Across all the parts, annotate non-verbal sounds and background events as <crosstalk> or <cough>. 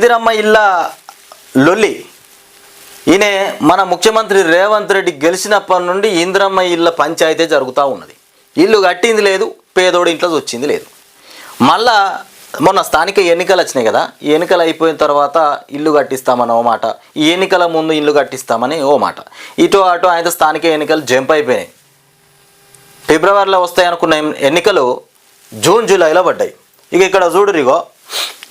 ఇందిరమ్మ ఇళ్ళ లొల్లి. ఈయన మన ముఖ్యమంత్రి రేవంత్ రెడ్డి గెలిచినప్పటి నుండి ఇందిరమ్మ ఇళ్ళ పంచాయతీ జరుగుతూ ఉన్నది. ఇల్లు కట్టింది లేదు పేదోడి ఇంట్లో వచ్చింది లేదు. మళ్ళా మొన్న స్థానిక ఎన్నికలు వచ్చినాయి కదా ఎన్నికలు అయిపోయిన తర్వాత ఇల్లు కట్టిస్తామని ఓ మాట ఈ ఎన్నికల ముందు ఇల్లు కట్టిస్తామని ఓ మాట. ఇటు అటు ఆయన స్థానిక ఎన్నికలు జంప్ అయిపోయినాయి. ఫిబ్రవరిలో వస్తాయి అనుకున్న ఎన్నికలు జూన్ జూలైలో పడ్డాయి. ఇక ఇక్కడ చూడురిగో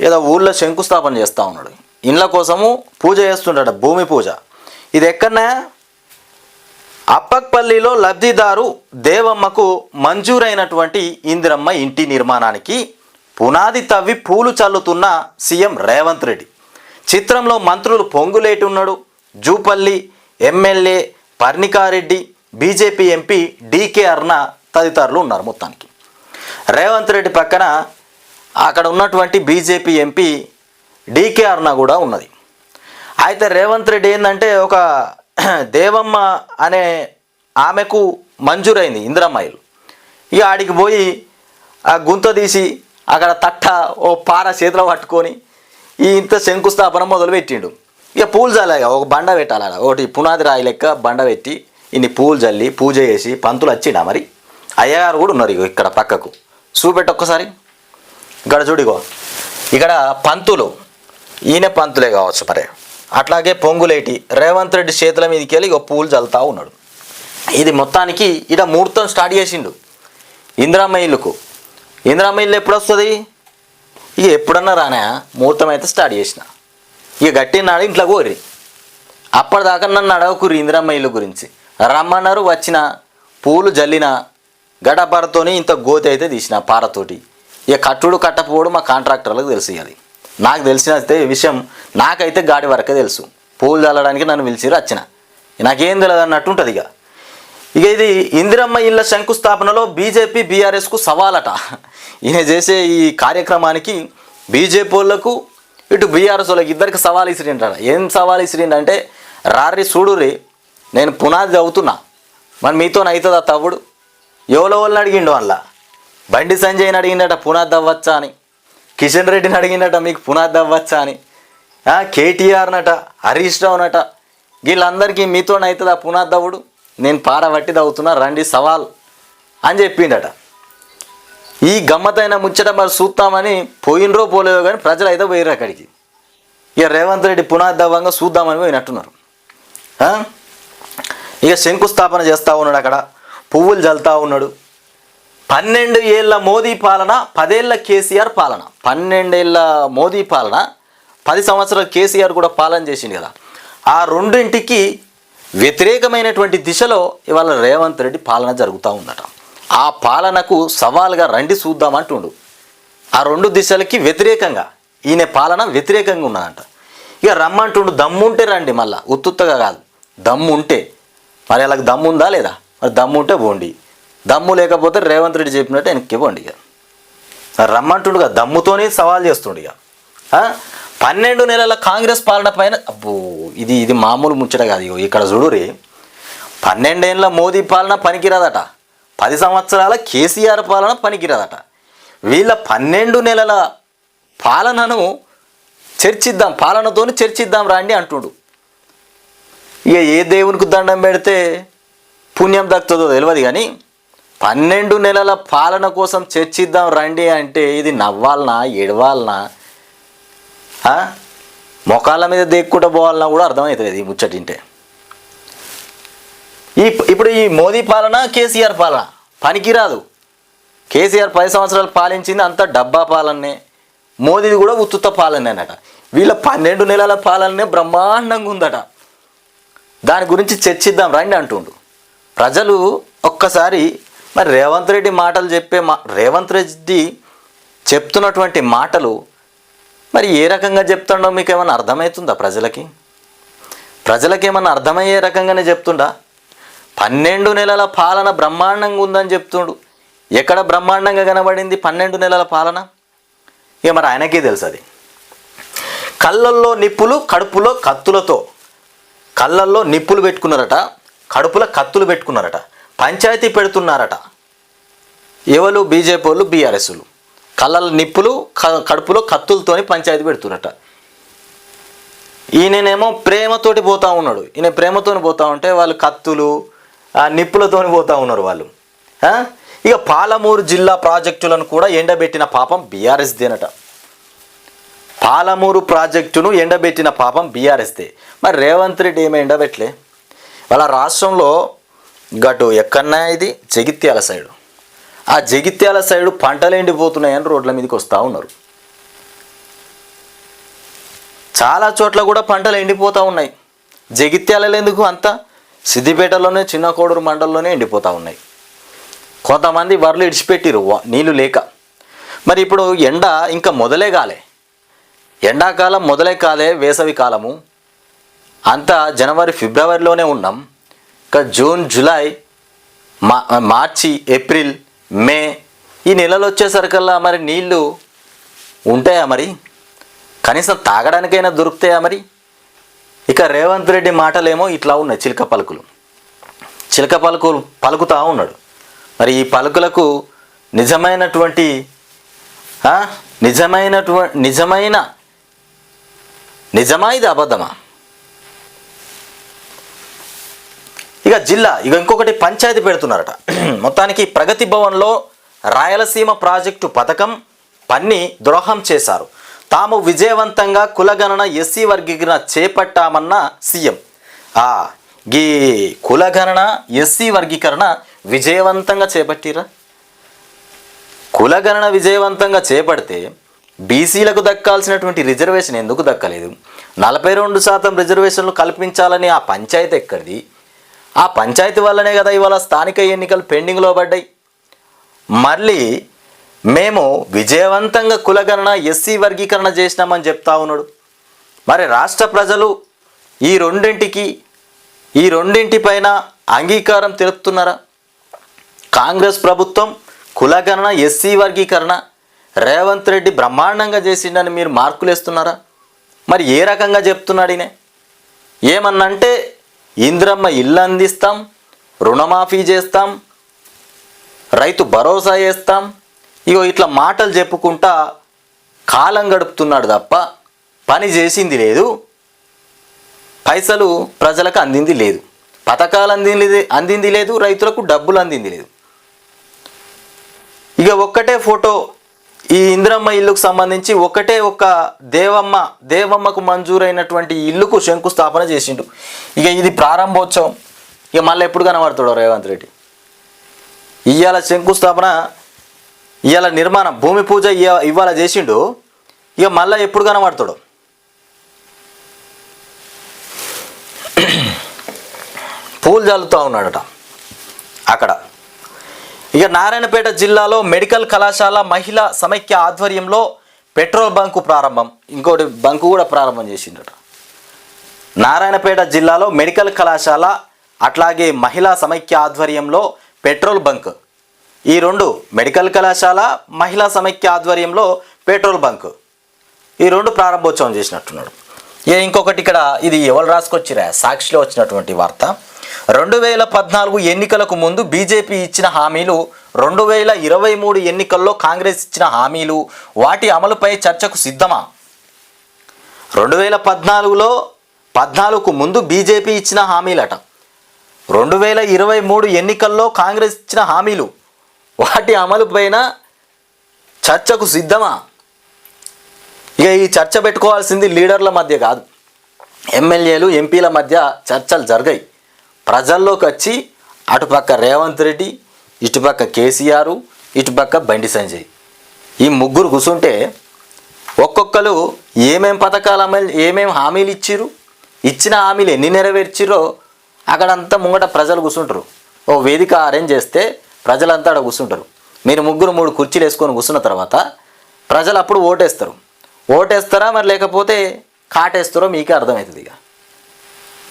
ఏదో ఊళ్ళో శంకుస్థాపన చేస్తూ ఉన్నాడు. ఇండ్ల కోసము పూజ చేస్తుంటాడు భూమి పూజ. ఇది ఎక్కడనే? అప్పక్పల్లిలో లబ్ధిదారు దేవమ్మకు మంజూరైనటువంటి ఇందిరమ్మ ఇంటి నిర్మాణానికి పునాది తవ్వి పూలు చల్లుతున్న సీఎం రేవంత్ రెడ్డి. చిత్రంలో మంత్రులు పొంగులేటి ఉన్నాడు. Jupally MLA Parnika Reddy BJP MP DK Aruna తదితరులు ఉన్నారు మొత్తానికి. రేవంత్ రెడ్డి పక్కన అక్కడ ఉన్నటువంటి బీజేపీ ఎంపీ డీకే అర్ణ కూడా ఉన్నది. అయితే రేవంత్ రెడ్డి ఏంటంటే ఒక <clears throat> దేవమ్మ అనే ఆమెకు మంజూరైంది ఇంద్రమ్మాయిలు. ఇక ఆడికి పోయి ఆ గుంత తీసి అక్కడ తట్ట ఓ పార చేతిలో పట్టుకొని ఈ ఇంత శంకుస్థాపన మొదలుపెట్టిండు. ఇక పూలు చల్లాలి ఒక బండ పెట్టాలి ఒకటి పునాది రాయి లెక్క బండ పెట్టి ఇన్ని పూలు చల్లి పూజ చేసి పంతులు వచ్చిండా మరి? అయ్యగారు కూడా ఉన్నారు ఇగో ఇక్కడ పక్కకు. చూపెట్టు ఒక్కసారి. ఇక్కడ చూడిగో ఇక్కడ పంతులు ఈయన పంతులే కావచ్చు మరి అట్లాగే పొంగులేటి రేవంత్ రెడ్డి చేతుల మీదకి వెళ్ళి ఇక పూలు చల్లుతా ఉన్నాడు. ఇది మొత్తానికి ఇడ ముహూర్తం స్టార్ట్ చేసిండు. ఇందిరామ్మ ఇల్లుకు. ఎప్పుడు వస్తుంది? ఇక ఎప్పుడన్నా రానా? ముహూర్తం అయితే స్టార్ట్ చేసిన. ఇక గట్టినాడు ఇంట్లో కోరి. అప్పటిదాకా నన్ను అడగకుర్రి ఇందిరమ్మ గురించి. రమ్మన్నారు వచ్చిన పూలు జల్లిన గడపరతోని ఇంత గోతి అయితే తీసిన పారతోటి. ఇక కట్టుడు కట్టకపోవడం మా కాంట్రాక్టర్లకు తెలుసు అది. నాకు తెలిసిన విషయం నాకైతే గాడి వరకే తెలుసు. పూలు చల్లడానికి నన్ను పిలిచిరు వచ్చిన నాకేం తెలియదు అన్నట్టు ఉంటుంది ఇక. ఇక ఇది ఇందిరమ్మ ఇళ్ళ శంకుస్థాపనలో బీజేపీ బీఆర్ఎస్కు సవాలట. ఈయన చేసే ఈ కార్యక్రమానికి బీజేపీ వాళ్ళకు ఇటు బీఆర్ఎస్ వాళ్ళకి ఇద్దరికి సవాల్ ఇసిరింటాడు ఏం సవాల్ ఇసిరిండంటే రారి చూడురి నేను పునాది చదువుతున్నా. మరి మీతో అవుతుందా తవ్వుడు ఎవరో వాళ్ళని అడిగిండు అలా? బండి సంజయ్ని అడిగిండట పునాది తవ్వచ్చా అని. కిషన్ రెడ్డిని అడిగిండట మీకు పునాది తవ్వచ్చా అని. కేటీఆర్ నట హరీష్ రావు నట వీళ్ళందరికీ మీతో ఆ పునాది నేను పారబట్టి తవ్వుతున్నా రండి సవాల్ అని చెప్పిండట ఈ గమ్మతైన ముచ్చట మరి చూస్తామని పోయినరో పోలేదో కానీ ప్రజలు అయితే పోయారు అక్కడికి. ఇక రేవంత్ రెడ్డి పునాది దవ్వంగా చూద్దామని పోయినట్టున్నారు. ఇక శంకుస్థాపన చేస్తూ ఉన్నాడు అక్కడ పువ్వులు చల్లుతా ఉన్నాడు. పన్నెండు ఏళ్ళ మోదీ పాలన పదేళ్ళ కేసీఆర్ పాలన. పన్నెండేళ్ళ మోదీ పాలన పది సంవత్సరాలు కేసీఆర్ కూడా పాలన చేసింది కదా. ఆ రెండింటికి వ్యతిరేకమైనటువంటి దిశలో ఇవాళ రేవంత్ రెడ్డి పాలన జరుగుతూ ఉందట. ఆ పాలనకు సవాల్గా రండి చూద్దామంటుండు ఆ రెండు దిశలకి వ్యతిరేకంగా ఈయన పాలన వ్యతిరేకంగా ఉన్నదంట. ఇక రమ్మంటుండు దమ్ముంటే రండి మళ్ళీ. ఉత్తుత్తగా కాదు. దమ్ముంటే. మరి అలాగ దమ్ముందా లేదా? మరి దమ్ము ఉంటే పోండి. దమ్ము లేకపోతే రేవంత్ రెడ్డి చెప్పినట్టు వెనక్కి ఇవ్వండి ఇక. రమ్మంటుండుగా దమ్ముతోనే సవాల్ చేస్తుండు ఇక. పన్నెండు నెలల కాంగ్రెస్ పాలన పైన అబ్బో ఇది ఇది మామూలు ముచ్చట కాదు ఇగో. ఇక్కడ చూడురి పన్నెండేళ్ళ మోదీ పాలన పనికిరాదట. పది సంవత్సరాల కేసీఆర్ పాలన పనికిరాదట. వీళ్ళ పన్నెండు నెలల పాలనను చర్చిద్దాం పాలనతో చర్చిద్దాం రండి అంటుండు. ఇక ఏ దేవునికి దండం పెడితే పుణ్యం దక్కుతుందో తెలియదు కానీ పన్నెండు నెలల పాలన కోసం చర్చిద్దాం రండి అంటే ఇది నవ్వాలనా ఏడవాలనా? ఆ? మొకాళ్ళ మీద దేక్కుంటూ పోవాలన్నా కూడా అర్థమవుతుంది ఈ ముచ్చటింటే ఈ ఇప్పుడు ఈ మోదీ పాలన కేసీఆర్ పాలన పనికిరాదు. కేసీఆర్ పది సంవత్సరాలు పాలించింది అంత డబ్బా పాలనే మోదీది కూడా ఉత్తుత పాలనేనట వీళ్ళ పన్నెండు నెలల పాలనే బ్రహ్మాండంగా ఉందట. దాని గురించి చర్చిద్దాం రండి అంటుండు. ప్రజలు ఒక్కసారి మరి రేవంత్ రెడ్డి మాటలు చెప్పే మా రేవంత్ రెడ్డి చెప్తున్నటువంటి మాటలు మరి ఏ రకంగా చెప్తుండో మీకు ఏమైనా అర్థమవుతుందా ప్రజలకి? ప్రజలకి ఏమైనా అర్థమయ్యే రకంగానే చెప్తుండా? పన్నెండు నెలల పాలన బ్రహ్మాండంగా ఉందని చెప్తుండు. ఎక్కడ బ్రహ్మాండంగా కనబడింది పన్నెండు నెలల పాలన? ఇక మరి ఆయనకే తెలుసు అది. కళ్ళల్లో నిప్పులు కడుపులో కత్తులతో కళ్ళల్లో నిప్పులు పెట్టుకున్నారట కడుపులో కత్తులు పెట్టుకున్నారట. పంచాయతీ పెడుతున్నారట. ఎవరు? బీజేపీ వాళ్ళు బీఆర్ఎస్లు కళ్ళల నిప్పులు క- కడుపులో కత్తులతోని పంచాయతీ పెడుతున్నారట. ఈయననేమో ప్రేమతోటి పోతా ఉన్నాడు. ఈయన ప్రేమతోని పోతా ఉంటే వాళ్ళు కత్తులు నిప్పులతోని పోతా ఉన్నారు వాళ్ళు. ఇక పాలమూరు జిల్లా ప్రాజెక్టులను కూడా ఎండబెట్టిన పాపం బీఆర్ఎస్దేనట పాలమూరు ప్రాజెక్టును ఎండబెట్టిన పాపం బీఆర్ఎస్దే. మరి రేవంత్ రెడ్డి ఏమీ ఎండబెట్టలే? వాళ్ళ రాష్ట్రంలో గటు ఎక్కడన్నా ఇది జగిత్యాల సైడు. ఆ జగిత్యాల సైడు పంటలు ఎండిపోతున్నాయని రోడ్ల మీదకి వస్తూ ఉన్నారు. చాలా చోట్ల కూడా పంటలు ఎండిపోతూ ఉన్నాయి. జగిత్యాలలో ఎందుకు అంత? సిద్దిపేటలోనే చిన్న కోడూరు మండలంలోనే ఎండిపోతూ ఉన్నాయి. కొంతమంది వరలు ఇడిచిపెట్టిరు నీళ్ళు నీళ్ళు లేక. మరి ఇప్పుడు ఎండ ఇంకా మొదలే కాలే. ఎండాకాలం మొదలే కాలే వేసవి కాలము. అంతా జనవరి ఫిబ్రవరిలోనే ఉన్నాం. ఇంకా జూన్ జూలై మా మార్చి ఏప్రిల్ మే ఈ నెలలు వచ్చేసరికల్లా మరి నీళ్ళు ఉంటాయా మరి? కనీసం తాగడానికైనా దొరుకుతాయా మరి? ఇక రేవంత్ రెడ్డి మాటలేమో ఇట్లా ఉన్నాయి చిలక పలుకులు. చిలక పలుకులు పలుకుతా ఉన్నాడు. మరి ఈ పలుకులకు నిజమైనటువంటి నిజమైనటువంటి నిజమైన నిజమా ఇది అబద్ధమా? ఇక జిల్లా ఇక ఇంకొకటి పంచాయతీ పెడుతున్నారట. <clears throat> మొత్తానికి ప్రగతి భవన్లో రాయలసీమ ప్రాజెక్టు పథకం పన్ని ద్రోహం చేశారు. తాము విజయవంతంగా కులగణన ఎస్సీ వర్గీకరణ చేపట్టామన్న సీఎం. ఆ గీ కులగణన ఎస్సీ వర్గీకరణ విజయవంతంగా చేపట్టిరా? కులగణన విజయవంతంగా చేపడితే బీసీలకు దక్కాల్సినటువంటి రిజర్వేషన్ ఎందుకు దక్కలేదు? నలభై రెండు శాతం రిజర్వేషన్లు కల్పించాలని ఆ పంచాయతీ ఎక్కడిది? ఆ పంచాయతీ వల్లనే కదా ఇవాళ స్థానిక ఎన్నికలు పెండింగ్లో పడ్డాయి. మళ్ళీ మేము విజయవంతంగా కులగణన ఎస్సీ వర్గీకరణ చేసినామని చెప్తా ఉన్నాడు. మరి రాష్ట్ర ప్రజలు ఈ రెండింటికి ఈ రెండింటిపైన అంగీకారం తెలుపుతున్నారా? కాంగ్రెస్ ప్రభుత్వం కులగణన ఎస్సీ వర్గీకరణ రేవంత్ రెడ్డి బ్రహ్మాండంగా చేసిండని మీరు మార్కులు వేస్తున్నారా మరి ఏ రకంగా చెప్తున్నాడు ఈయన? ఏమన్నంటే ఇంద్రమ్మ ఇల్లు అందిస్తాం రుణమాఫీ చేస్తాం రైతు భరోసా చేస్తాం. ఇగో ఇట్లా మాటలు చెప్పుకుంటా కాలం గడుపుతున్నాడు తప్ప పని చేసింది లేదు పైసలు ప్రజలకు అందింది లేదు పథకాలు అందింది అందింది లేదు రైతులకు డబ్బులు అందింది లేదు. ఇక ఒక్కటే ఫోటో ఈ ఇంద్రమ్మ ఇల్లుకు సంబంధించి ఒకటే ఒక దేవమ్మ దేవమ్మకు మంజూరైనటువంటి ఇల్లుకు శంకుస్థాపన చేసిండు. ఇక ఇది ప్రారంభోత్సవం. ఇక మళ్ళీ ఎప్పుడు కనబడతాడు రేవంత్ రెడ్డి. ఇవాళ శంకుస్థాపన ఇవాళ నిర్మాణం భూమి పూజ ఇవాళ చేసిండు. ఇక మళ్ళీ ఎప్పుడు కనబడతాడు? పూలు చల్లుతూ ఉన్నాడట. అక్కడ. ఇక నారాయణపేట జిల్లాలో మెడికల్ కళాశాల మహిళా సమైక్య ఆధ్వర్యంలో పెట్రోల్ బంకు ప్రారంభం. ఇంకోటి బంకు కూడా ప్రారంభం చేసిండట నారాయణపేట జిల్లాలో మెడికల్ కళాశాల అట్లాగే మహిళా సమైక్య ఆధ్వర్యంలో పెట్రోల్ బంక్. ఈ రెండు మెడికల్ కళాశాల మహిళా సమైక్య ఆధ్వర్యంలో పెట్రోల్ బంక్. ఈ రెండు ప్రారంభోత్సవం చేసినట్టున్నాడు. ఇక ఇంకొకటి ఇక్కడ ఇది ఎవరు రాసుకొచ్చిరా? సాక్షిలో వచ్చినటువంటి వార్త. రెండు వేల పద్నాలుగు ఎన్నికలకు ముందు బీజేపీ ఇచ్చిన హామీలు రెండు వేల ఇరవై మూడు ఎన్నికల్లో కాంగ్రెస్ ఇచ్చిన హామీలు వాటి అమలుపై చర్చకు సిద్ధమా? రెండు వేల పద్నాలుగులో పద్నాలుగుకు ముందు బీజేపీ ఇచ్చిన హామీలట. రెండు వేల ఇరవై మూడు ఎన్నికల్లో కాంగ్రెస్ ఇచ్చిన హామీలు వాటి అమలుపైన చర్చకు సిద్ధమా? ఇక ఈ చర్చ పెట్టుకోవాల్సింది లీడర్ల మధ్య కాదు. ఎమ్మెల్యేలు ఎంపీల మధ్య చర్చలు జరిగాయి. ప్రజల్లోకి వచ్చి అటుపక్క రేవంత్ రెడ్డి ఇటుపక్క కేసీఆర్ ఇటుపక్క బండి సంజయ్. ఈ ముగ్గురు కూర్చుంటే ఒక్కొక్కరు ఏమేం పథకాలు అమలు ఏమేం హామీలు ఇచ్చిర్రు? ఇచ్చిన హామీలు ఎన్ని నెరవేర్చిరో అక్కడంతా ముంగట ప్రజలు కూర్చుంటారు ఓ వేదిక అరేంజ్ చేస్తే ప్రజలంతా అక్కడ కూర్చుంటారు మీరు ముగ్గురు మూడు కుర్చీలు వేసుకొని కూర్చున్న తర్వాత ప్రజలు అప్పుడు ఓటేస్తారు. ఓటేస్తారా మరి లేకపోతే కాటేస్తారో మీకే అర్థమవుతుంది ఇక.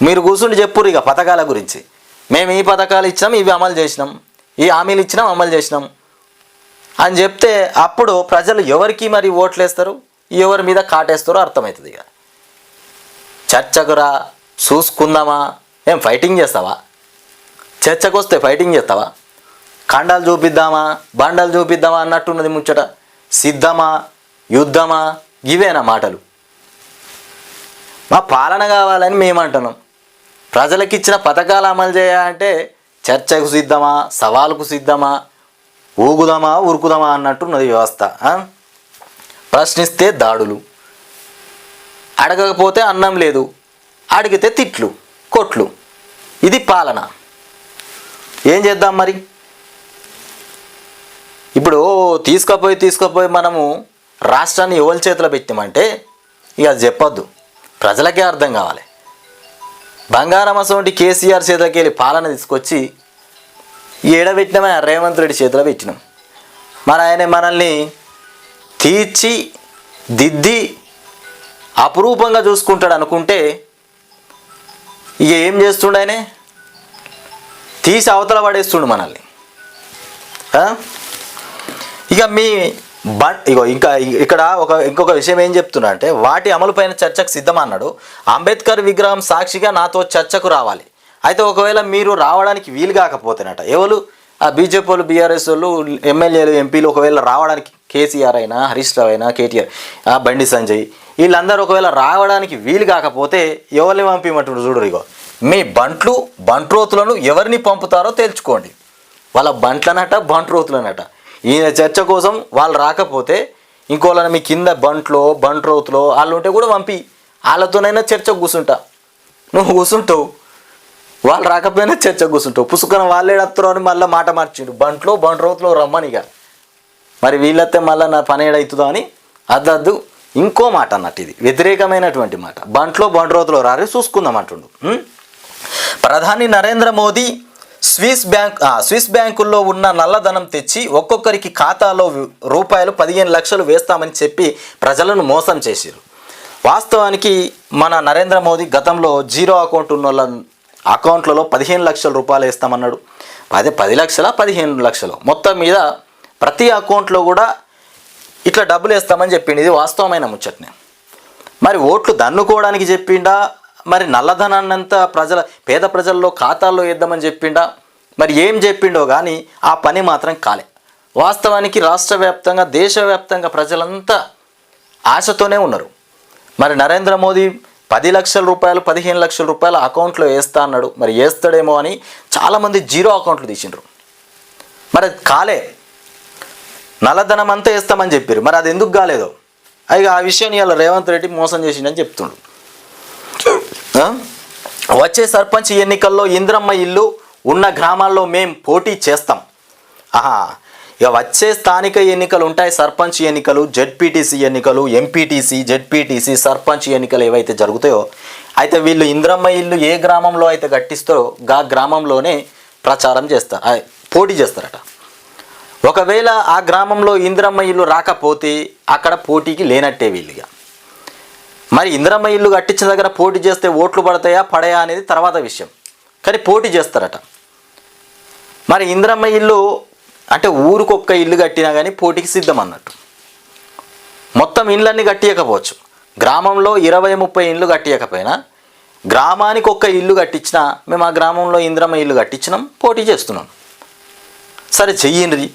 మీరు కూర్చుండి చెప్పురు ఇక పథకాల గురించి. మేము ఈ పథకాలు ఇచ్చినాం ఇవి అమలు చేసినాం ఈ హామీలు ఇచ్చినాం అమలు చేసినాం అని చెప్తే అప్పుడు ప్రజలు ఎవరికి మరి ఓట్లు వేస్తారు ఎవరి మీద కాటేస్తారో అర్థమవుతుంది ఇక. చర్చకురా చూసుకుందామా? ఏం ఫైటింగ్ చేస్తావా? చర్చకు వస్తే ఫైటింగ్ చేస్తావా? ఖండాలు చూపిద్దామా? బండాలు చూపిద్దామా అన్నట్టున్నది ముచ్చట. సిద్ధమా? యుద్ధమా? ఇవేనా మాటలు? మా పాలన కావాలని మేము అంటున్నాం ప్రజలకు ఇచ్చిన పథకాలు అమలు చేయాలంటే చర్చకు సిద్ధమా సవాలుకు సిద్ధమా ఊగుదామా ఉరుకుదామా అన్నట్టున్నది వ్యవస్థ ప్రశ్నిస్తే దాడులు. అడగకపోతే అన్నం లేదు. అడిగితే తిట్లు కొట్లు. ఇది పాలన. ఏం చేద్దాం మరి? ఇప్పుడు తీసుకుపోయి తీసుకుపోయి మనము రాష్ట్రాన్ని ఎవరి చేతిలో పెట్టామంటే ఇక అది చెప్పొద్దు. ప్రజలకే అర్థం కావాలి. బంగారం అసోంటి కేసీఆర్ చేతిలోకి వెళ్ళి పాలన తీసుకొచ్చి ఏడబెట్టినామే రేవంత్ రెడ్డి చేతిలో పెట్టినాం. మరి ఆయన మనల్ని తీర్చి దిద్ది అపురూపంగా చూసుకుంటాడు అనుకుంటే ఇక ఏం చేస్తుండు ఆయనే? తీసి అవతల పడేస్తుండు మనల్ని. ఇక మీ బట్ ఇగో ఇంకా ఇక్కడ ఒక ఇంకొక విషయం ఏం చెప్తున్నా అంటే వాటి అమలుపైన చర్చకు సిద్ధం అన్నాడు అంబేద్కర్ విగ్రహం సాక్షిగా నాతో చర్చకు రావాలి. అయితే ఒకవేళ మీరు రావడానికి వీలు కాకపోతేనట ఎవరు? ఆ బీజేపీ వాళ్ళు బీఆర్ఎస్ వాళ్ళు ఎమ్మెల్యేలు ఎంపీలు ఒకవేళ రావడానికి కేసీఆర్ అయినా హరీష్ రావు అయినా కేటీఆర్ ఆ బండి సంజయ్ వీళ్ళందరూ ఒకవేళ రావడానికి వీలు కాకపోతే ఎవరిని పంపించమంటున్నారు చూడరు ఇగో. మీ బంట్లు బంట్రోతులను ఎవరిని పంపుతారో తెలుసుకోండి వాళ్ళ బంట్లనట బంట్రోతులనట. ఈయన చర్చ కోసం వాళ్ళు రాకపోతే ఇంకోళ్ళని మీ కింద బంట్లో బంట్రోతులో వాళ్ళు ఉంటే కూడా పంపి. వాళ్ళతోనైనా చర్చ కూర్చుంటా నువ్వు కూర్చుంటావు వాళ్ళు రాకపోయినా చర్చ కూర్చుంటావు పుసుకన వాళ్ళే వస్తారు అని మళ్ళీ మాట మార్చిండు. బంట్లో బంట్రోతులో రమ్మనిగా మరి వీళ్ళతే మళ్ళీ నా పని ఏడవుతుందో అని అద్దద్దు ఇంకో మాట అన్నట్టు ఇది. వ్యతిరేకమైనటువంటి మాట. బంట్లో బంట్రోతులో రారే చూసుకుందాం అంటుండు. ప్రధాని Narendra Modi Swiss bank Swiss బ్యాంకుల్లో ఉన్న నల్లధనం తెచ్చి ఒక్కొక్కరికి ఖాతాలో రూపాయలు పదిహేను లక్షలు వేస్తామని చెప్పి ప్రజలను మోసం చేశారు వాస్తవానికి మన నరేంద్ర మోదీ గతంలో జీరో అకౌంట్ ఉన్న వాళ్ళ అకౌంట్లలో పదిహేను లక్షల రూపాయలు వేస్తామన్నాడు. అదే పది లక్షల పదిహేను లక్షలు? మొత్తం మీద ప్రతి అకౌంట్లో కూడా ఇట్లా డబ్బులు వేస్తామని చెప్పింది ఇది వాస్తవమైన ముచ్చట్నే. మరి ఓట్లు దన్నుకోవడానికి చెప్పిండా? మరి నల్లధనాన్ని అంతా ప్రజల పేద ప్రజల్లో ఖాతాల్లో వేద్దామని చెప్పిండా? మరి ఏం చెప్పిండో కానీ ఆ పని మాత్రం కాలే. వాస్తవానికి రాష్ట్ర వ్యాప్తంగా దేశవ్యాప్తంగా ప్రజలంతా ఆశతోనే ఉన్నారు. మరి నరేంద్ర మోదీ పది లక్షల రూపాయలు పదిహేను లక్షల రూపాయల అకౌంట్లో వేస్తా అన్నాడు. మరి వేస్తాడేమో అని చాలామంది జీరో అకౌంట్లు తీసిండ్రు. మరి అది కాలే. నల్లధనం అంతా వేస్తామని చెప్పారు మరి అది ఎందుకు కాలేదో? అయ్యి ఆ విషయాన్ని ఇలా రేవంత్ రెడ్డి మోసం చేసిండని చెప్తుండ్రు వచ్చే సర్పంచ్ ఎన్నికల్లో ఇంద్రమ్మ ఇల్లు ఉన్న గ్రామాల్లో మేం పోటీ చేస్తాం. ఆహా ఇక వచ్చే స్థానిక ఎన్నికలు ఉంటాయి. సర్పంచ్ ఎన్నికలు జెడ్పీటీసీ ఎన్నికలు ఎంపీటీసీ జెడ్పీటీసీ సర్పంచ్ ఎన్నికలు ఏవైతే జరుగుతాయో అయితే వీళ్ళు ఇంద్రమ్మ ఇల్లు ఏ గ్రామంలో అయితే కట్టిస్తారో గా గ్రామంలోనే ప్రచారం చేస్తారు. పోటీ చేస్తారట. ఒకవేళ ఆ గ్రామంలో ఇంద్రమ్మ ఇల్లు రాకపోతే అక్కడ పోటీకి లేనట్టే వీళ్ళుగా మరి ఇందిరమ్మ ఇల్లు కట్టించిన దగ్గర పోటీ చేస్తే ఓట్లు పడతాయా పడయా అనేది తర్వాత విషయం. కానీ పోటీ చేస్తారట. మరి ఇందిరమ్మ ఇల్లు అంటే ఊరికొక్క ఇల్లు కట్టినా కానీ పోటీకి సిద్ధం అన్నట్టు మొత్తం ఇండ్లన్నీ కట్టియకపోవచ్చు. గ్రామంలో ఇరవై ముప్పై ఇండ్లు కట్టియకపోయినా గ్రామానికి ఒక్క ఇల్లు కట్టించినా మేము ఆ గ్రామంలో ఇందిరమ్మ ఇల్లు కట్టించినాం పోటీ చేస్తున్నాం. సరే చెయ్యండి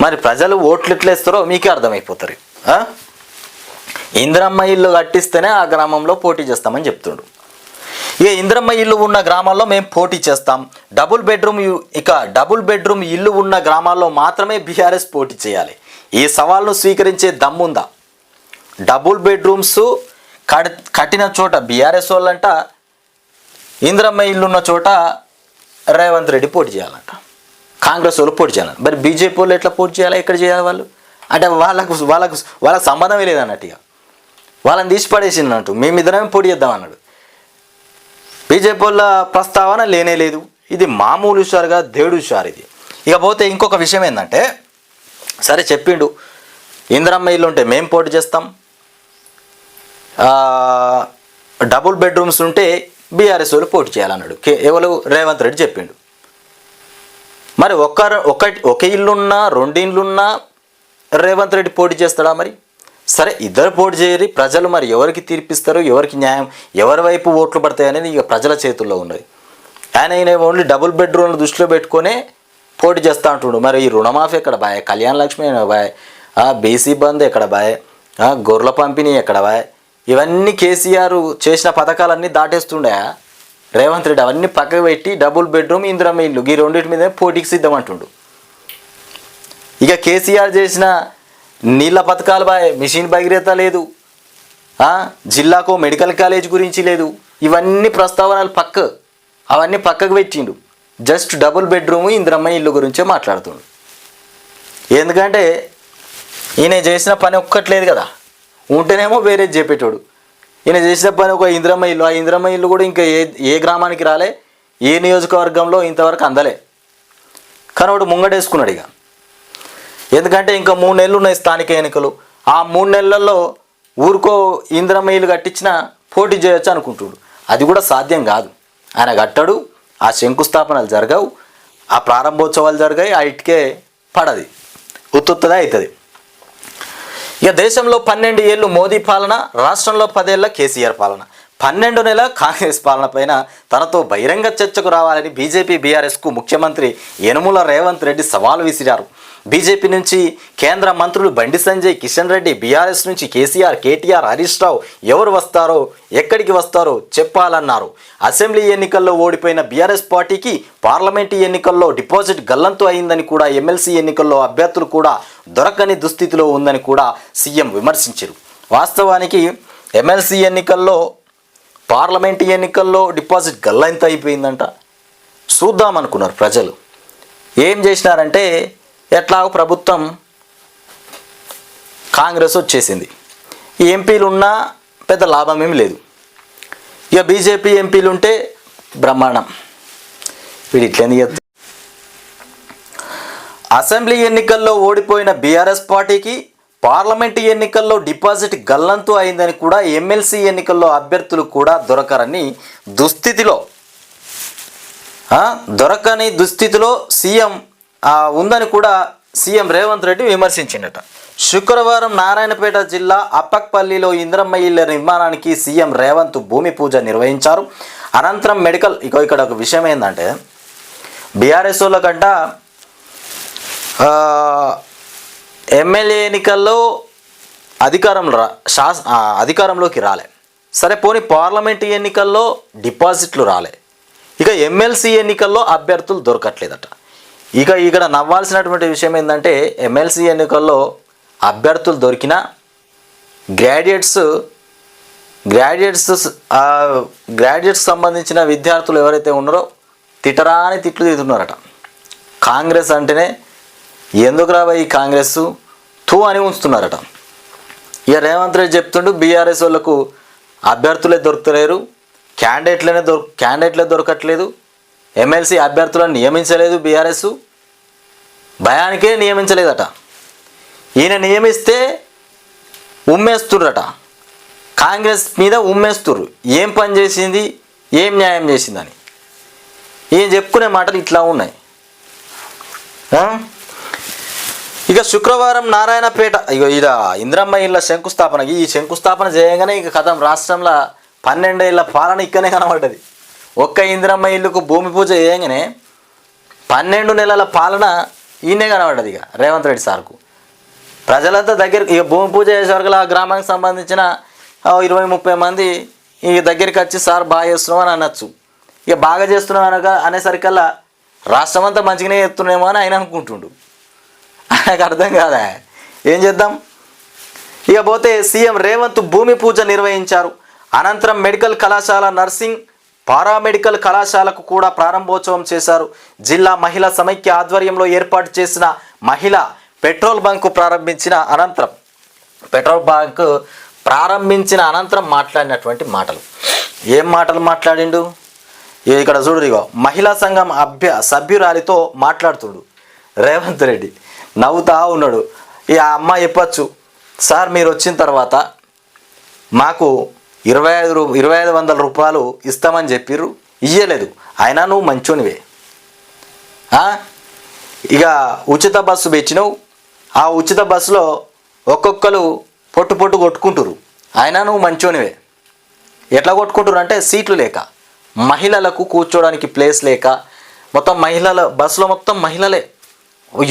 మరి ప్రజలు ఓట్లు ఎట్లా ఇస్తారో మీకే అర్థమైపోతారు ఇంద్రమ్మ ఇల్లు కట్టిస్తేనే ఆ గ్రామంలో పోటీ చేస్తామని చెప్తుండు. ఇక ఇంద్రమ్మ ఇల్లు ఉన్న గ్రామాల్లో మేము పోటీ చేస్తాం. డబుల్ బెడ్రూమ్ ఇక డబుల్ బెడ్రూమ్ ఇల్లు ఉన్న గ్రామాల్లో మాత్రమే బీఆర్ఎస్ పోటీ చేయాలి. ఈ సవాల్ను స్వీకరించే దమ్ముందా? డబుల్ బెడ్రూమ్స్ కట్ కట్టిన చోట బీఆర్ఎస్ వాళ్ళంట ఇంద్రమ్మ ఇల్లున్న చోట రేవంత్ రెడ్డి పోటీ చేయాలంట. కాంగ్రెస్ వాళ్ళు పోటీ చేయాలి మరి బీజేపీ వాళ్ళు ఎట్లా పోటీ చేయాలి? ఎక్కడ చేయాలి వాళ్ళు? అంటే వాళ్ళకు వాళ్ళకు వాళ్ళకి సంబంధమే లేదన్నట్టు ఇక వాళ్ళని తీసి పడేసిందంటూ మేమిద్దరమే పోటీ చేద్దాం అన్నాడు. బీజేపీ వాళ్ళ ప్రస్తావన లేనే లేదు. ఇది మామూలు హుషారుగా దేవుడు హుషారు ఇది. ఇకపోతే ఇంకొక విషయం ఏంటంటే సరే చెప్పిండు. ఇందిరమ్మ ఇల్లు ఉంటే మేము పోటీ చేస్తాం. డబుల్ బెడ్రూమ్స్ ఉంటే బీఆర్ఎస్ వాళ్ళు పోటీ చేయాలన్నాడు. కే ఎవరు? రేవంత్ రెడ్డి చెప్పిండు. మరి ఒక్క ఒక ఒక ఇల్లున్నా రెండు ఇల్లున్నా రేవంత్ రెడ్డి పోటీ చేస్తాడా మరి? సరే ఇద్దరు పోటీ చేరి ప్రజలు మరి ఎవరికి తీర్పిస్తారు ఎవరికి న్యాయం ఎవరి వైపు ఓట్లు పడతాయి అనేది ఇక ప్రజల చేతుల్లో ఉన్నది. ఆయన ఈయన ఓన్లీ డబుల్ బెడ్రూమ్లు దృష్టిలో పెట్టుకొని పోటీ చేస్తూ ఉంటుండు మరి ఈ రుణమాఫీ ఎక్కడ బాయ్? కళ్యాణ లక్ష్మి బాయ్? ఆ బీసీ బంద్ ఎక్కడ బాయ్? గొర్రెల పంపిణీ ఎక్కడ బాయ్? ఇవన్నీ కేసీఆర్ చేసిన పథకాలన్నీ దాటేస్తుండే. రేవంత్ రెడ్డి అవన్నీ పక్కకు పెట్టి డబుల్ బెడ్రూమ్ ఇందిరమ్మ ఇల్లు ఈ రెండింటి మీద పోటీకి సిద్ధం అంటుండు. ఇక కేసీఆర్ చేసిన నీళ్ళ పథకాలు బాయ్ మిషన్ భగీరథ లేదు. జిల్లాకు మెడికల్ కాలేజ్ గురించి లేదు. ఇవన్నీ ప్రస్తావనలు పక్క. అవన్నీ పక్కకు పెట్టిండు. జస్ట్ డబుల్ బెడ్రూమ్ ఇందిరమ్మ ఇల్లు గురించే మాట్లాడుతుండు. ఎందుకంటే ఈయన చేసిన పని ఒక్కట్లేదు కదా. ఉంటేనేమో వేరేది చెప్పేటోడు. ఈయన చేసిన పని ఒక ఇందిరమ్మ ఇల్లు. ఆ ఇందిరమ్మ ఇల్లు కూడా ఇంకా ఏ ఏ గ్రామానికి రాలే ఏ నియోజకవర్గంలో ఇంతవరకు అందలే. కానీ వాడు ముంగడేసుకున్నాడు ఇక. ఎందుకంటే ఇంకా మూడు నెలలు ఉన్నాయి స్థానిక ఎన్నికలు. ఆ మూడు నెలల్లో ఊరికో ఇంద్రమయ్యలు కట్టించిన పోటీ చేయొచ్చు అనుకుంటుడు. అది కూడా సాధ్యం కాదు. ఆయన కట్టడు ఆ శంకుస్థాపనలు జరగవు ఆ ప్రారంభోత్సవాలు జరిగాయి ఆ ఇటుకే పడది. ఉత్తుత్తదే అవుతుంది ఇక దేశంలో పన్నెండు ఏళ్ళు మోదీ పాలన రాష్ట్రంలో పదేళ్ళ కేసీఆర్ పాలన. పన్నెండు నెల కాంగ్రెస్ పాలన పైన తనతో బహిరంగ చర్చకు రావాలని బీజేపీ బీఆర్ఎస్కు ముఖ్యమంత్రి యనుమల రేవంత్ రెడ్డి సవాలు విసిరారు. బీజేపీ నుంచి కేంద్ర మంత్రులు బండి సంజయ్ కిషన్ రెడ్డి బీఆర్ఎస్ నుంచి కేసీఆర్ కేటీఆర్ హరీష్ రావు ఎవరు వస్తారో ఎక్కడికి వస్తారో చెప్పాలన్నారు. అసెంబ్లీ ఎన్నికల్లో ఓడిపోయిన బీఆర్ఎస్ పార్టీకి పార్లమెంటు ఎన్నికల్లో డిపాజిట్ గల్లంతు అయిందని కూడా ఎమ్మెల్సీ ఎన్నికల్లో అభ్యర్థులు కూడా దొరకని దుస్థితిలో ఉందని కూడా సీఎం విమర్శించారు. వాస్తవానికి ఎమ్మెల్సీ ఎన్నికల్లో పార్లమెంటు ఎన్నికల్లో డిపాజిట్ గల్లంత అయిపోయిందంట. చూద్దామనుకున్నారు ప్రజలు. ఏం చేసినారంటే ఎట్లాగో ప్రభుత్వం కాంగ్రెస్ వచ్చేసింది. ఈ ఎంపీలు ఉన్నా పెద్ద లాభం ఏమి లేదు. ఇక బీజేపీ ఎంపీలు ఉంటే బ్రహ్మాండం. వీడు ఇట్లేంది అసెంబ్లీ ఎన్నికల్లో ఓడిపోయిన బీఆర్ఎస్ పార్టీకి పార్లమెంటు ఎన్నికల్లో డిపాజిట్ గల్లంతు అయిందని కూడా ఎమ్మెల్సీ ఎన్నికల్లో అభ్యర్థులు కూడా దొరకరని దుస్థితిలో దొరకని దుస్థితిలో సీఎం ఉందని కూడా సీఎం రేవంత్ రెడ్డి విమర్శించిండట. శుక్రవారం నారాయణపేట జిల్లా అప్పక్పల్లిలో ఇంద్రమ్మ ఇళ్ళ నిర్మాణానికి సీఎం రేవంత్ భూమి పూజ నిర్వహించారు. అనంతరం మెడికల్ ఇక ఇక్కడ ఒక విషయం ఏంటంటే బీఆర్ఎస్ వాళ్ళకంట ఎమ్మెల్యే ఎన్నికల్లో అధికారంలో రా శాస అధికారంలోకి రాలే. సరే పోనీ పార్లమెంట్ ఎన్నికల్లో డిపాజిట్లు రాలే. ఇక ఎమ్మెల్సీ ఎన్నికల్లో అభ్యర్థులు దొరకట్లేదట. ఇక ఇక్కడ నవ్వాల్సినటువంటి విషయం ఏంటంటే ఎమ్మెల్సీ ఎన్నికల్లో అభ్యర్థులు దొరికినా గ్రాడ్యుయేట్స్ గ్రాడ్యుయేట్స్ గ్రాడ్యుయేట్స్ సంబంధించిన విద్యార్థులు ఎవరైతే ఉన్నారో తిటరాని తిట్లు తిడుతున్నారట. కాంగ్రెస్ అంటేనే ఎందుకు రాబోయే ఈ కాంగ్రెస్ తూ అని ఉంచుతున్నారట. ఇక రేవంత్ రెడ్డి చెప్తుండు బీఆర్ఎస్ వాళ్ళకు అభ్యర్థులే దొరుకుతలేరు క్యాండిడేట్లనే దొర క్యాండిడేట్లే దొరకట్లేదు ఎమ్మెల్సీ అభ్యర్థులను నియమించలేదు బీఆర్ఎస్ భయానికే నియమించలేదట. ఈయన నియమిస్తే ఉమ్మేస్తుర్రట. కాంగ్రెస్ మీద ఉమ్మేస్తుర్రు. ఏం పని చేసింది? ఏం న్యాయం చేసిందని. ఈయన చెప్పుకునే మాటలు ఇట్లా ఉన్నాయి. ఇక శుక్రవారం నారాయణపేట ఇక ఇద ఇంద్రమ్మ ఇళ్ళ శంకుస్థాపన ఈ శంకుస్థాపన చేయగానే ఇక కథం రాష్ట్రంలో పన్నెండేళ్ళ పాలన ఇక్కనే కనబడ్డది. ఒక్క ఇంద్రమ్మ ఇల్లుకు భూమి పూజ చేయగానే పన్నెండు నెలల పాలన ఈయనే కనబడ్డది ఇక రేవంత్ రెడ్డి సార్కు. ప్రజలంతా దగ్గర ఇక భూమి పూజ చేసేవరకు ఆ గ్రామానికి సంబంధించిన ఇరవై ముప్పై మంది ఈ దగ్గరికి వచ్చి సార్ బాగా చేస్తున్నాం అని అనొచ్చు. ఇక బాగా చేస్తున్నాం అనగా అనేసరికల్లా రాష్ట్రం అంతా మంచిగానే చేస్తున్నామో అని ఆయన అనుకుంటుండు. ఆయనకు అర్థం కాదా? ఏం చేద్దాం? ఇక పోతే సీఎం రేవంత్ భూమి పూజ నిర్వహించారు. అనంతరం మెడికల్ కళాశాల నర్సింగ్ పారామెడికల్ కళాశాలకు కూడా ప్రారంభోత్సవం చేశారు. జిల్లా మహిళా సమైక్య ఆధ్వర్యంలో ఏర్పాటు చేసిన మహిళ పెట్రోల్ బంకు ప్రారంభించిన అనంతరం పెట్రోల్ బంక్ ప్రారంభించిన అనంతరం మాట్లాడినటువంటి మాటలు. ఏం మాటలు మాట్లాడిండు? ఇక్కడ చూడు ఇగో మహిళా సంఘం అభ్య సభ్యురాలితో మాట్లాడుతుడు రేవంత్ రెడ్డి. నవ్వుతా ఉన్నాడు. ఈ అమ్మ చెప్పచ్చు సార్ మీరు వచ్చిన తర్వాత మాకు ఇరవై ఐదు రూ ఇరవై ఐదు వందల రూపాయలు ఇస్తామని చెప్పిర్రు. ఇయ్యలేదు. అయినా నువ్వు మంచోనివే. ఇక ఉచిత బస్సు పెంచినావు. ఆ ఉచిత బస్సులో ఒక్కొక్కరు పొట్టు పొట్టు కొట్టుకుంటురు అయినా నువ్వు మంచోనివే. ఎట్లా కొట్టుకుంటున్నారు అంటే సీట్లు లేక. మహిళలకు కూర్చోడానికి ప్లేస్ లేక. మొత్తం మహిళల బస్సులో మొత్తం మహిళలే.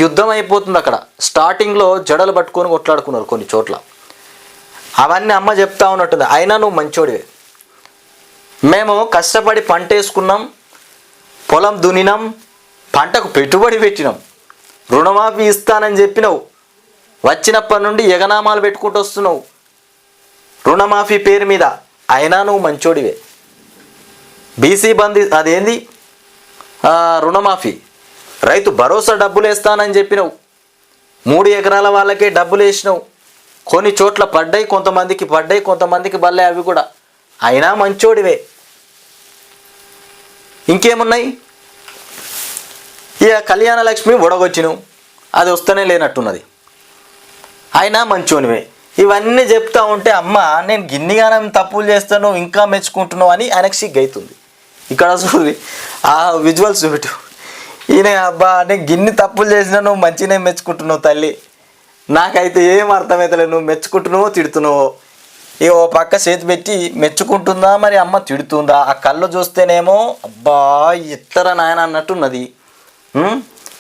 యుద్ధం అయిపోతుంది అక్కడ. స్టార్టింగ్లో జడలు పట్టుకొని కొట్లాడుకున్నారు కొన్ని చోట్ల. అవన్నీ అమ్మ చెప్తా ఉన్నట్టుంది అయినా నువ్వు మంచోడివే. మేము కష్టపడి పంట వేసుకున్నాం పొలం దున్నినాం పంటకు పెట్టుబడి పెట్టినాం. రుణమాఫీ ఇస్తానని చెప్పినావు. వచ్చినప్పటి నుండి ఎగనామాలు పెట్టుకుంటూ వస్తున్నావు. రుణమాఫీ పేరు మీద అయినా నువ్వు మంచోడివే. బీసీ బంది అదేంది? రుణమాఫీ. రైతు భరోసా డబ్బులు వేస్తానని చెప్పినావు. మూడు ఎకరాల వాళ్ళకే డబ్బులు వేసినావు. కొన్ని చోట్ల పడ్డాయి కొంతమందికి పడ్డాయి కొంతమందికి బల్లే అవి కూడా. అయినా మంచోడివే. ఇంకేమున్నాయి? ఇక కళ్యాణ లక్ష్మి ఒడగొచ్చిను. అది వస్తూనే లేనట్టున్నది. అయినా మంచోనివే. ఇవన్నీ చెప్తా ఉంటే అమ్మ నేను గిన్నిగానం తప్పులు చేస్తాను ఇంకా మెచ్చుకుంటున్నావు అని ఆయనకు సిగ్గు అవుతుంది ఇక్కడ చూడు ఆ విజువల్స్ చూడు ఈయన అబ్బా నేను గిన్ని తప్పులు చేసినాను మంచినే మెచ్చుకుంటున్నావు తల్లి. నాకైతే ఏం అర్థమవుతలేదు నువ్వు మెచ్చుకుంటున్నావో తిడుతున్నావో. ఇక ఓ పక్క చేతి పెట్టి మెచ్చుకుంటుందా? మరి అమ్మ తిడుతుందా? ఆ కళ్ళు చూస్తేనేమో అబ్బా ఇత్తర నాయన అన్నట్టున్నది.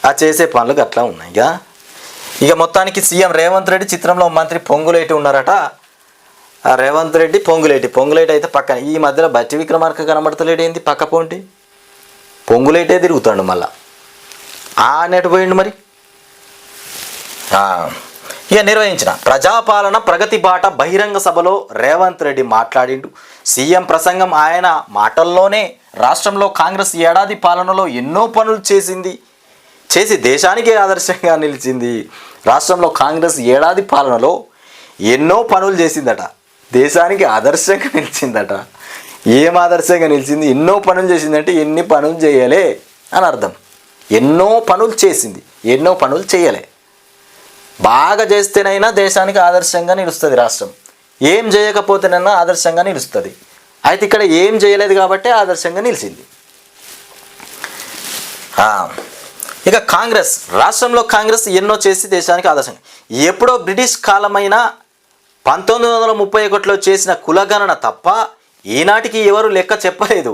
ఆ చేసే పనులు అట్లా ఉన్నాయి ఇక ఇక మొత్తానికి సీఎం రేవంత్ రెడ్డి చిత్రంలో మంత్రి పొంగులేటి ఉన్నారట. ఆ రేవంత్ రెడ్డి పొంగులేటి. పొంగులేటి అయితే పక్కన. ఈ మధ్యలో బట్టి విక్రమార్క కనబడతలేడు ఏంది? పక్క పోంటి. పొంగులేటే తిరుగుతాడు మళ్ళా. ఆ నెట్ పోయిండు మరి? ఇక నిర్వహించిన ప్రజాపాలన ప్రగతి బాట బహిరంగ సభలో రేవంత్ రెడ్డి మాట్లాడిండు. సీఎం ప్రసంగం ఆయన మాటల్లోనే రాష్ట్రంలో కాంగ్రెస్ ఏడాది పాలనలో ఎన్నో పనులు చేసింది. చేసి దేశానికే ఆదర్శంగా నిలిచింది. రాష్ట్రంలో కాంగ్రెస్ ఏడాది పాలనలో ఎన్నో పనులు చేసిందట. దేశానికి ఆదర్శంగా నిలిచిందట. ఏం ఆదర్శంగా నిలిచింది? ఎన్నో పనులు చేసిందంటే ఎన్ని పనులు చేయలే అని అర్థం. ఎన్నో పనులు చేసింది. ఎన్నో పనులు చేయలే. బాగా చేస్తేనైనా దేశానికి ఆదర్శంగా నిలుస్తుంది రాష్ట్రం. ఏం చేయకపోతేనైనా ఆదర్శంగా నిలుస్తుంది. అయితే ఇక్కడ ఏం చేయలేదు కాబట్టి ఆదర్శంగా నిలిచింది. ఇక కాంగ్రెస్ రాష్ట్రంలో కాంగ్రెస్ ఎన్నో చేసి దేశానికి ఆదర్శంగా ఎప్పుడో బ్రిటిష్ కాలమైన పంతొమ్మిది వందల ముప్పై ఒకటిలో చేసిన కులగణన తప్ప ఈనాటికి ఎవరు లెక్క చెప్పలేదు.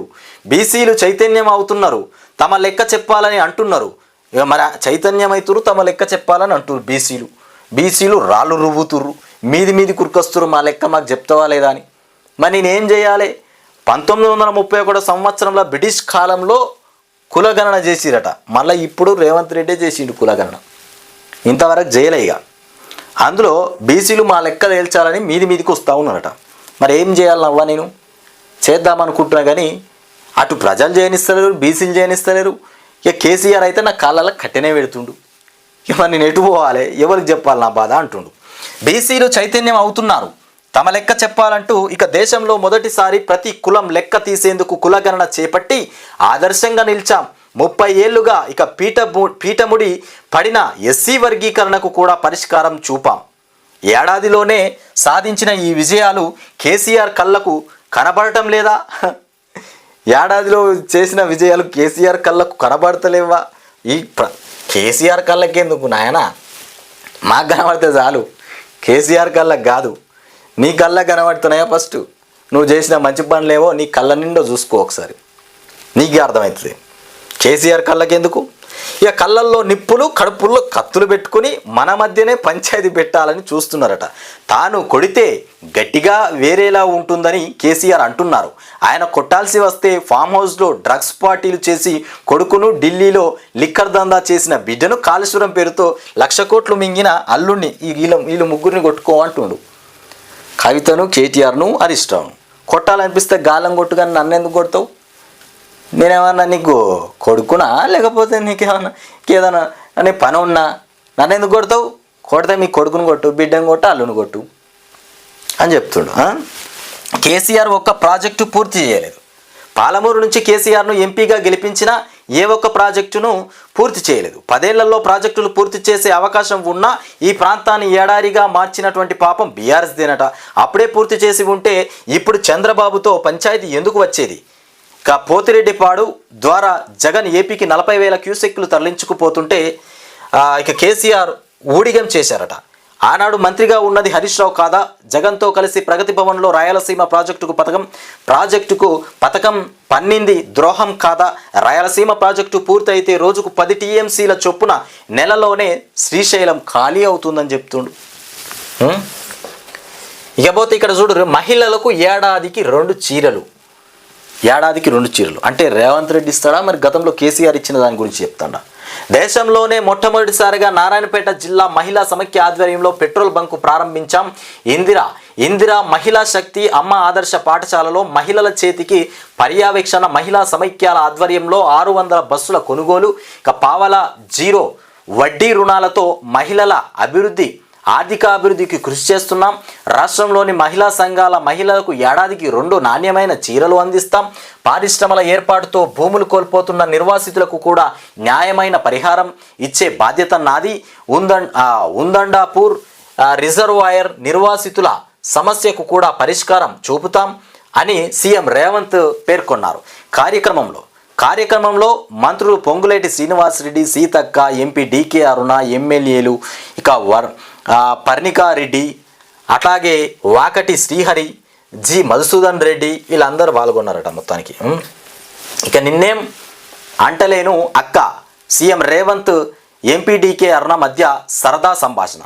బీసీలు చైతన్యం అవుతున్నారు తమ లెక్క చెప్పాలని అంటున్నారు. ఇక మరి చైతన్యం తమ లెక్క చెప్పాలని అంటురు బీసీలు. బీసీలు రాళ్ళు రువ్వుతుర్రు. మీది మీది కుర్కొస్తురు మా లెక్క మాకు చెప్తావా లేదా అని. మరి నేనేం చేయాలి? పంతొమ్మిది వందల ముప్పై ఒకటో సంవత్సరంలో బ్రిటిష్ కాలంలో కులగణన చేసిరట. మళ్ళీ ఇప్పుడు రేవంత్ రెడ్డి చేసిండు కులగణన. ఇంతవరకు చేయలే ఇక. అందులో బీసీలు మా లెక్క తేల్చాలని మీది మీదికి వస్తూ ఉన్నారట. మరి ఏం చేయాలి నవ్వా నేను? చేద్దామనుకుంటున్నా కానీ అటు ప్రజలు చేయనిస్తలేరు బీసీలు చేయనిస్తలేరు ఇక కేసీఆర్ అయితే నా కాళ్ళలో కట్టెనే పెడుతుండు. ఇక మరి నేను ఎటు పోవాలి? ఎవరికి చెప్పాలి నా బాధ అంటుండు. బీసీలు చైతన్యం అవుతున్నారు. తమ లెక్క చెప్పాలంటూ ఇక దేశంలో మొదటిసారి ప్రతి కులం లెక్క తీసేందుకు కులగణన చేపట్టి ఆదర్శంగా నిలిచాం. ముప్పై ఏళ్ళుగా ఇక పీఠ పీఠముడి పడిన ఎస్సీ వర్గీకరణకు కూడా పరిష్కారం చూపాం. ఏడాదిలోనే సాధించిన ఈ విజయాలు కేసీఆర్ కళ్ళకు కనబడటం లేదా? ఏడాదిలో చేసిన విజయాలు కేసీఆర్ కళ్ళకు కనబడతలేవా ఈ కేసీఆర్ కళ్ళకెందుకు నాయనా? మాకు కనబడితే చాలు. కేసీఆర్ కళ్ళకు కాదు. నీ కళ్ళకు కనబడుతున్నాయా ఫస్ట్? నువ్వు చేసిన మంచి పనులేవో నీ కళ్ళ నిండో చూసుకో ఒకసారి. నీకే అర్థమవుతుంది కేసీఆర్ కళ్ళకెందుకు? ఇక కళ్ళల్లో నిప్పులు కడుపుల్లో కత్తులు పెట్టుకుని మన మధ్యనే పంచాయతీ పెట్టాలని చూస్తున్నారట. తాను కొడితే గట్టిగా వేరేలా ఉంటుందని కేసీఆర్ అంటున్నారు. ఆయన కొట్టాల్సి వస్తే ఫామ్ హౌస్లో డ్రగ్స్ పార్టీలు చేసి కొడుకును ఢిల్లీలో లిక్కర్ దందా చేసిన బిడ్డను కాళేశ్వరం పేరుతో లక్ష కోట్లు మింగిన అల్లుణ్ణి ఈ వీళ్ళ వీళ్ళు ముగ్గురిని కొట్టుకో అంటుండు. కవితను కేటీఆర్ను అరిష్టాను. కొట్టాలనిపిస్తే గాలం కొట్టుగా నన్ను ఎందుకు కొడతావు? నేనేమన్నా నీకు కొడుకునా? లేకపోతే నీకేమన్నా ఏదన్నా అనే పని ఉన్నా? నన్ను ఎందుకు కొడతావు? కొడితే మీ కొడుకుని కొట్టు బిడ్డను కొట్టు అల్లుని కొట్టు అని చెప్తుండు కేసీఆర్ ఒక్క ప్రాజెక్టు పూర్తి చేయలేదు. పాలమూరు నుంచి కేసీఆర్ను ఎంపీగా గెలిపించిన ఏ ఒక్క ప్రాజెక్టును పూర్తి చేయలేదు. పదేళ్ళలో ప్రాజెక్టులు పూర్తి చేసే అవకాశం ఉన్నా ఈ ప్రాంతాన్ని ఏడారిగా మార్చినటువంటి పాపం బీఆర్ఎస్దేనట. అప్పుడే పూర్తి చేసి ఉంటే ఇప్పుడు చంద్రబాబుతో పంచాయతీ ఎందుకు వచ్చేది? ఇక పోతిరెడ్డిపాడు ద్వారా జగన్ ఏపీకి నలభై వేల క్యూసెక్లు తరలించుకుపోతుంటే ఇక కేసీఆర్ ఊడిగం చేశారట. ఆనాడు మంత్రిగా ఉన్నది హరీష్ రావు కాదా? జగన్తో కలిసి ప్రగతి భవన్లో రాయలసీమ ప్రాజెక్టుకు పథకం ప్రాజెక్టుకు పథకం పన్నింది ద్రోహం కాదా? రాయలసీమ ప్రాజెక్టు పూర్తయితే రోజుకు పది టీఎంసీల చొప్పున నెలలోనే శ్రీశైలం ఖాళీ అవుతుందని చెప్తుండు. ఇకపోతే ఇక్కడ చూడరు మహిళలకు ఏడాదికి రెండు చీరలు. ఏడాదికి రెండు చీరలు. అంటే రేవంత్ రెడ్డి ఇస్తాడా? మరి గతంలో కేసీఆర్ ఇచ్చిన దాని గురించి చెప్తాడా? దేశంలోనే మొట్టమొదటిసారిగా నారాయణపేట జిల్లా మహిళా సమైక్య ఆధ్వర్యంలో పెట్రోల్ బంకు ప్రారంభించాం. ఇందిరా ఇందిరా మహిళా శక్తి అమ్మ ఆదర్శ పాఠశాలలో మహిళల చేతికి పర్యవేక్షణ మహిళా సమైక్యాల ఆధ్వర్యంలో ఆరు వందల బస్సుల కొనుగోలు. ఇక పావల జీరో వడ్డీ రుణాలతో మహిళల అభివృద్ధి ఆర్థిక అభివృద్ధికి కృషి చేస్తున్నాం. రాష్ట్రంలోని మహిళా సంఘాల మహిళలకు ఏడాదికి రెండు నాణ్యమైన చీరలు అందిస్తాం. పారిశ్రమల ఏర్పాటుతో భూములు కోల్పోతున్న నిర్వాసితులకు కూడా న్యాయమైన పరిహారం ఇచ్చే బాధ్యత నాది. ఉందం ఉందండాపూర్ రిజర్వాయర్ నిర్వాసితుల సమస్యకు కూడా పరిష్కారం చూపుతాం అని సీఎం రేవంత్ పేర్కొన్నారు. కార్యక్రమంలో కార్యక్రమంలో మంత్రులు పొంగులేటి శ్రీనివాసరెడ్డి సీతక్క ఎంపీ డీకే అరుణ ఎమ్మెల్యేలు ఇక వర్ పర్ణికారెడ్డి అట్లాగే వాకటి శ్రీహరి జి మధుసూదన్ రెడ్డి వీళ్ళందరూ పాల్గొన్నారట మొత్తానికి. ఇక నిన్నేం అంటలేను అక్క. సీఎం రేవంత్ ఎంపీడీకే అరుణ మధ్య సరదా సంభాషణ.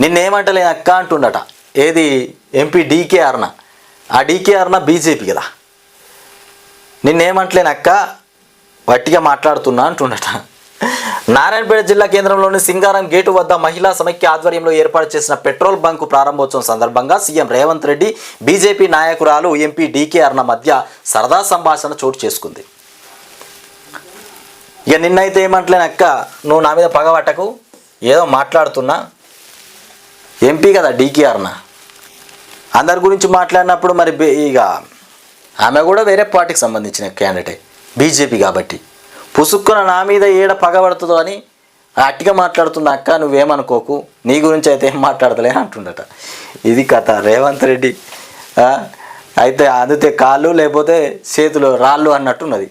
నిన్నేమంటలేను అక్క అంటుండట. ఏది? MP DK Aruna. ఆ డీకే అరుణ బీజేపీ కదా. నిన్నేమంటలేను అక్క? వట్టిగా మాట్లాడుతున్నా అంటుండట. నారాయణపేట జిల్లా కేంద్రంలోని సింగారం గేటు వద్ద మహిళా సమైక్య ఆధ్వర్యంలో ఏర్పాటు చేసిన పెట్రోల్ బంకు ప్రారంభోత్సవం సందర్భంగా సీఎం రేవంత్ రెడ్డి బీజేపీ నాయకురాలు ఎంపీ డీకే అర్ణ మధ్య సరదా సంభాషణ చోటు చేసుకుంది. ఇక నిన్నైతే ఏమంటలేను అక్క నువ్వు నా మీద పగబట్టకు ఏదో మాట్లాడుతున్నా. ఎంపీ కదా డీకే అర్ణ. అందరి గురించి మాట్లాడినప్పుడు మరి ఇక ఆమె కూడా వేరే పార్టీకి సంబంధించిన క్యాండిడేట్ బీజేపీ కాబట్టి. పుసుక్కున నా మీద ఏడ పగబడుతుందో అని అట్టిగా మాట్లాడుతున్న అక్క నువ్వేమనుకోకు నీ గురించి అయితే ఏం మాట్లాడతలే అంటుండట ఇది కథ. రేవంత్ రెడ్డి అయితే అందితే కాళ్ళు లేకపోతే చేతులు రాళ్ళు అన్నట్టున్నది